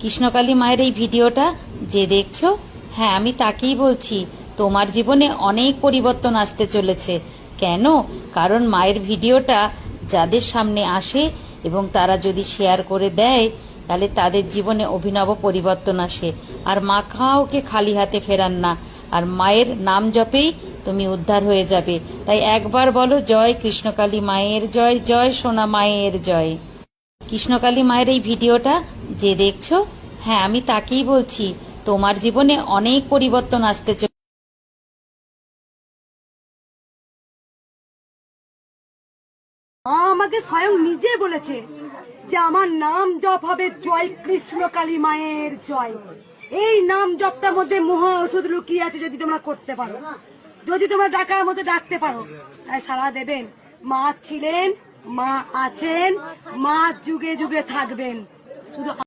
কৃষ্ণকালী মায়ের এই ভিডিওটা যে দেখছ হ্যাঁ আমি তাকেই বলছি, তোমার জীবনে অনেক পরিবর্তন আসতে চলেছে। কেন? কারণ মায়ের ভিডিওটা যাদের সামনে আসে এবং তারা যদি শেয়ার করে দেয়, তাহলে তাদের জীবনে অভিনব পরিবর্তন আসে। আর মা কাউকে খালি হাতে ফেরান না। আর মায়ের নাম জপেই তুমি উদ্ধার হয়ে যাবে। তাই একবার বলো, জয় কৃষ্ণকালী মায়ের জয় জয় সোনা মায়ের জয়। কৃষ্ণকালী মায়ের এই ভিডিওটা যে দেখছ হ্যাঁ আমি তাকেই বলছি, তোমার জীবনে অনেক পরিবর্তন আসতে চলেছে। মা আমাকে স্বয়ং নিজে বলেছে যে আমার নাম জপ হবে জয় কৃষ্ণ কালী মায়ের জয়। এই নাম জপটার মধ্যে মহা ওষুধ লুকিয়ে আছে যদি তোমরা করতে পারো। যদি তোমরা ডাকার মধ্যে ডাকতে পারো, তাই সারা দেবেন। মা ছিলেন মা আছেন মা যুগে যুগে থাকবেন। শুধু